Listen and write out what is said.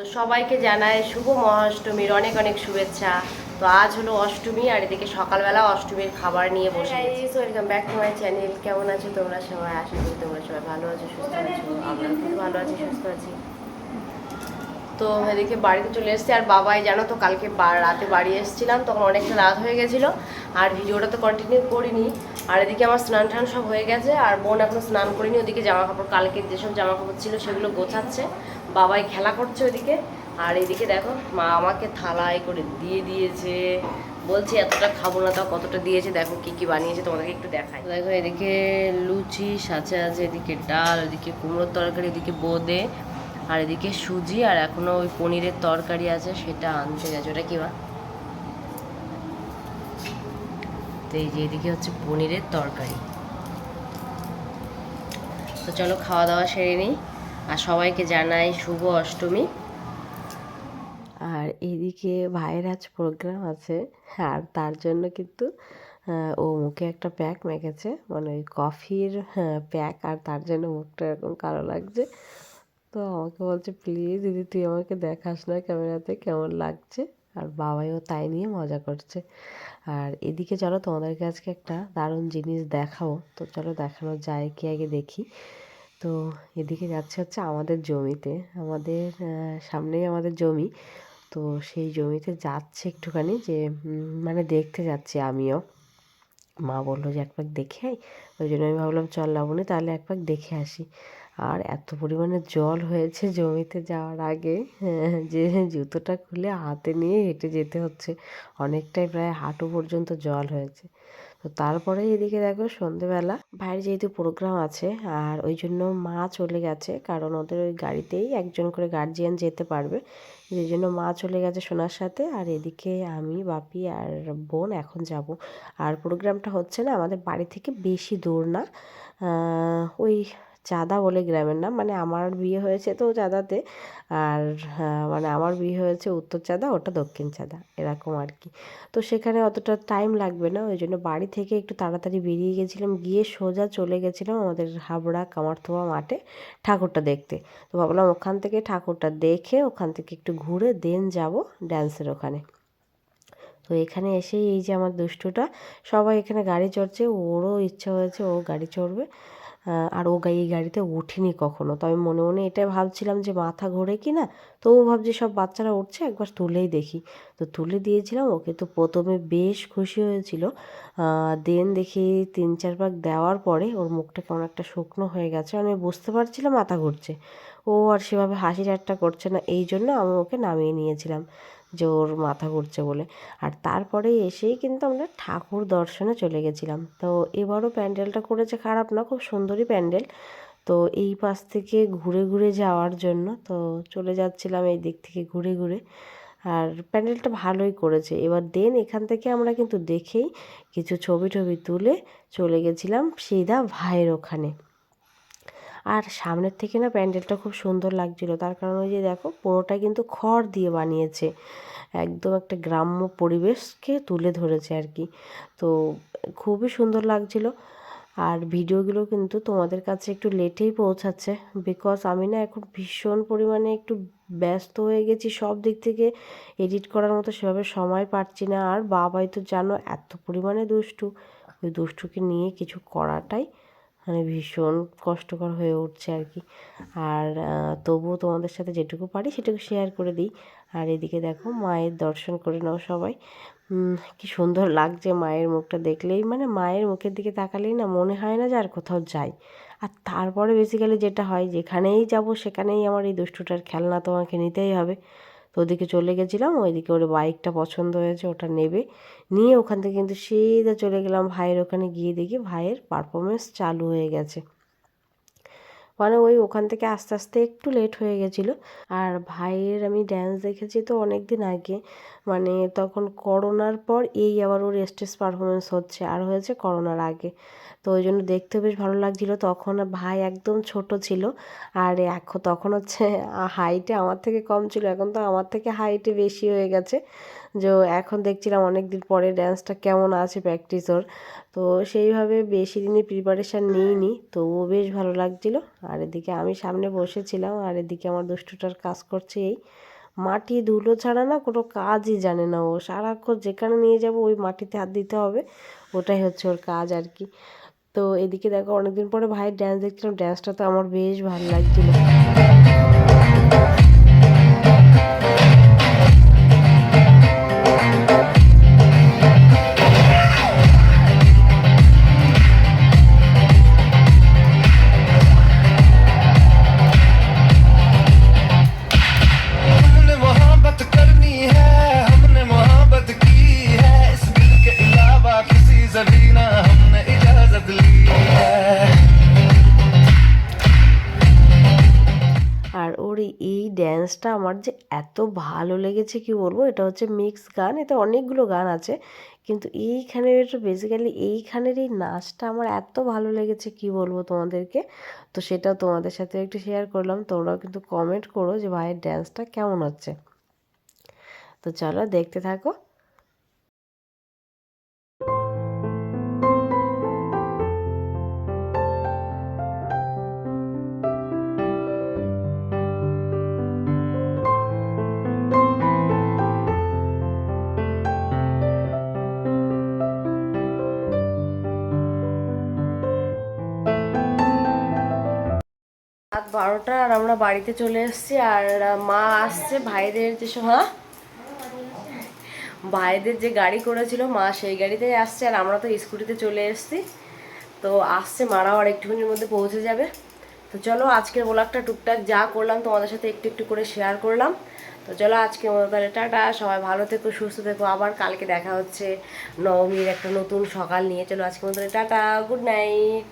তো সবাইকে জানায় শুভ মহাষ্টমীর অনেক অনেক শুভেচ্ছা। তো আজ হলো অষ্টমী আর এদিকে সকালবেলা অষ্টমীর খাবার নিয়ে বসে welcome back to my channel কেমন আছো তোমরা সবাই? আশা করি তোমরা সবাই ভালো আছো সুস্থ আছো। আমরা খুব ভালো আছি সুস্থ আছি। তো এদিকে বাড়িতে চলে এসেছি। আর বাবাই জানো তো কালকে রাতে বাড়ি এসেছিলাম তখন অনেকটা রাত হয়ে গেছিল। আর ভিডিওটা তো কন্টিনিউ করিনি। আর এদিকে আমার স্নান টান সব হয়ে গেছে। আর বোন এখনও স্নান করিনি। ওদিকে জামা কাপড় কালকে যেসব জামা কাপড় ছিল সেগুলো গোছাচ্ছে। বাবাই খেলা করছে ওদিকে আর এদিকে দেখো, মা আমাকে থালায় করে দিয়ে দিয়েছে। বলছি, এতটা খাব না তাও কতটা দিয়েছে? দেখো কি কি বানিয়েছে, তোমাদেরকে একটু দেখাই। দেখো, এদিকে লুচি, সাথে আছে এদিকে ডাল, এদিকে কুমড়োর তরকারি, এদিকে বোঁদে, আর এদিকে সুজি, আর এখনও ওই পনিরের তরকারি আছে, সেটা আনতে গেছে। ওটা কি, মা? তো এই যে এদিকে হচ্ছে পনিরের তরকারি। তো চলো, খাওয়া দাওয়া সেরে নিই। আর সবাইকে জানাই শুভ অষ্টমী। আর এদিকে ভাইয়ের আজ প্রোগ্রাম আছে, আর তার জন্য কিন্তু ও মুখে একটা প্যাক মেখেছে মানে ওই কফির প্যাক আর তার জন্য মুখটা এরকম কালো লাগছে। তো আমাকে বলছে প্লিজ দিদি, তুই আমাকে দেখাস না ক্যামেরাতে কেমন লাগছে? আর বাবাইও তাই নিয়ে মজা করছে। আর এদিকে চলো তোমাদেরকে আজকে একটা দারুণ জিনিস দেখাবো। তো চলো দেখানো যায় কি আগে দেখি। তো এদিকে যাচ্ছে হচ্ছে আমাদের জমিতে। আমাদের সামনেই আমাদের জমি। তো সেই জমিতে যাচ্ছে একটুখানি যে মানে দেখতে যাচ্ছি আমিও। মা বলল যে এক পাক দেখে আই ওই জন্য আমি ভাবলাম চল লাবণী তাহলে এক পাক দেখে আসি। আর এত পরিমাণে জল হয়েছে জমিতে যাওয়ার আগে হ্যাঁ, যে জুতোটা খুলে হাতে নিয়ে হেঁটে যেতে হচ্ছে। অনেকটাই প্রায় হাঁটু পর্যন্ত জল হয়েছে। তো তারপরে এদিকে দেখো সন্ধেবেলা। ভাইয়ের যেহেতু প্রোগ্রাম আছে, আর ওই জন্য মা চলে গেছে, কারণ ওদের ওই গাড়িতেই একজন করে গার্জিয়ান যেতে পারবে। যে জন্য মা চলে গেছে সোনার সাথে, আর এদিকে আমি, বাপি আর বোন এখন যাব। আর প্রোগ্রামটা হচ্ছে না, আমাদের বাড়ি থেকে বেশি দূর না। ওই চাঁদা বলে গ্রামের নাম মানে আমার বিয়ে হয়েছে তো চাঁদাতে। আর মানে আমার বিয়ে হয়েছে উত্তর চাঁদা, ওটা দক্ষিণ চাঁদা, এরকম আর কি। তো সেখানে অতটা টাইম লাগবে না, ওই জন্য বাড়ি থেকে একটু তাড়াতাড়ি বেরিয়ে গেছিলাম, গিয়ে সোজা চলে গেছিলাম আমাদের হাবড়া কামারথোয়া মাঠে ঠাকুরটা দেখতে। তো ভাবলাম ওখান থেকে ঠাকুরটা দেখে ওখান থেকে একটু ঘুরে দেন যাব ড্যান্সের ওখানে। তো এখানে এসেই এই যে আমার দুষ্টুটা, সবাই এখানে গাড়ি চড়ছে, ওরও ইচ্ছা হয়েছে ও গাড়ি চড়বে। আর ও গা- এই গাড়িতে উঠিনি কখনো। তো আমি মনে মনে এটাই ভাবছিলাম যে মাথা ঘোরে কি না তো ও ভাবছি সব বাচ্চারা উঠছে, একবার তুলেই দেখি। তো তুলে দিয়েছিলাম, ওকে তো প্রথমে বেশ খুশি হয়েছিল। দেন দেখি তিন চার পাক দেওয়ার পরে ওর মুখটা কেমন একটা শুকনো হয়ে গেছে, আমি বুঝতে পারছিলাম মাথা ঘুরছে। ও আর সেভাবে হাসি ঠাট্টা করছে না, এই জন্য আমি ওকে নামিয়ে নিয়েছিলাম। যে ওর মাথা ঘুরছে বলে। আর তারপরে এসেই কিন্তু আমরা ঠাকুর দর্শনে চলে গেছিলাম। তো এবারও প্যান্ডেলটা করেছে খারাপ না, খুব সুন্দরই প্যান্ডেল। তো এই পাশ থেকে ঘুরে ঘুরে যাওয়ার জন্য তো চলে যাচ্ছিলাম এই দিক থেকে ঘুরে ঘুরে। আর প্যান্ডেলটা ভালোই করেছে। এবার দেন এখান থেকে আমরা কিন্তু দেখেই কিছু ছবি টবি তুলে চলে গেছিলাম সিধা ভাইয়ের ওখানে। আর সামনের থেকে না প্যান্ডেলটা খুব সুন্দর লাগছিল। তার কারণ ওই যে দেখো, পুরোটা কিন্তু খড় দিয়ে বানিয়েছে। একদম একটা গ্রাম্য পরিবেশকে তুলে ধরেছে আর কি। তো খুবই সুন্দর লাগছিল। আর ভিডিওগুলো কিন্তু তোমাদের কাছে একটু লেটেই পৌঁছাচ্ছে। বিকজ আমি না এখন ভীষণ পরিমাণে একটু ব্যস্ত হয়ে গেছি। সব দিক থেকে এডিট করার মতো সেভাবে সময় পাচ্ছি না। আর বাবাই তো জানো এত পরিমাণে দুষ্টু। ওই দুষ্টুকে নিয়ে কিছু করাটাই মানে ভীষণ কষ্টকর হয়ে উঠছে আর কি। আর তবুও তোমাদের সাথে যেটুকু পারি সেটুকু শেয়ার করে দিই। আর এদিকে দেখো, মায়ের দর্শন করে নাও সবাই। কি সুন্দর লাগছে মায়ের মুখটা দেখলেই। মানে মায়ের মুখের দিকে তাকালেই না মনে হয় না যে আর কোথাও যাই। আর তারপরে বেসিক্যালি যেটা হয়, যেখানেই যাব সেখানেই আমার এই দুষ্টুটার খেলনা তোমাকে নিতেই হবে। তো ওদিকে চলে গেছিলাম, ওইদিকে ওর বাইকটা পছন্দ হয়েছে, ওটা নেবে। নিয়ে ওখান থেকে কিন্তু সিধা চলে গেলাম ভাইয়ের ওখানে, গিয়ে দেখি ভাইয়ের পারফরমেন্স চালু হয়ে গেছে। মানে ওই ওখান থেকে আস্তে আস্তে একটু লেট হয়ে গেছিল। আর ভাইয়ের আমি ড্যান্স দেখেছি তো অনেক দিন আগে মানে তখন করোনার পর এই আবার ওর স্টেজ পারফরমেন্স হচ্ছে, আর হয়েছে করোনার আগে। তো ওই জন্য দেখতে বেশ ভালো লাগছিল। তখন ভাই একদম ছোট ছিল আর এখন তখন হচ্ছে হাইটে আমার থেকে কম ছিল। এখন তো আমার থেকে হাইটে বেশি হয়ে গেছে। যে এখন দেখছিলাম অনেক দিন পরে ড্যান্সটা কেমন আছে প্র্যাকটিস ওর। তো সেইভাবে বেশি দিনই প্রিপারেশান নিইনি। তবুও বেশ ভালো লাগছিল। আর এদিকে আমি সামনে বসেছিলাম আর এদিকে আমার দুষ্টুটার কাজ করছে এই। মাটি ধুলো ছাড়া না কোনো কাজই জানে না ও। সারাক্ষণ যেখানে নিয়ে যাব ওই মাটিতে হাত দিতে হবে। ওটাই হচ্ছে ওর কাজ আর কি। তো এদিকে দেখো অনেকদিন পরে ভাইয়ের ড্যান্স দেখছিলাম। ড্যান্সটা তো আমার বেশ ভালো লাগছিল। ড্যান্সটা আমার যে এত ভালো লেগেছে কি বলব, এটা হচ্ছে মিক্স গান, এতে অনেকগুলো গান আছে। কিন্তু এইখানের বেসিক্যালি এইখানের এই নাচটা আমার এত ভালো লেগেছে কি বলব তোমাদেরকে? তো সেটা তোমাদের সাথে একটু শেয়ার করলাম, তোমরাও কিন্তু কমেন্ট করো যে ভাইয়ের ড্যান্সটা কেমন হচ্ছে। তো চলো দেখতে থাকো। বারোটা আর আমরা বাড়িতে চলে এসেছি আর মা আসছে ভাইদের যে সব হ্যাঁ? ভাইদের যে গাড়ি করেছিল, মা সেই গাড়িতেই আসছে আর আমরা তো স্কুটিতে চলে এসেছি। তো আসছে মারাও আর একটুখানির মধ্যে পৌঁছে যাবে। তো চলো আজকের ব্লগটা টুকটাক যা করলাম তোমাদের সাথে একটু একটু করে শেয়ার করলাম। তো চলো আজকে তাহলে টাটা, সবাই ভালো থেকো, সুস্থ থেকো। আবার কালকে দেখা হচ্ছে নবমীর একটা নতুন সকাল নিয়ে। চলো আজকে মতো টাটা গুড নাইট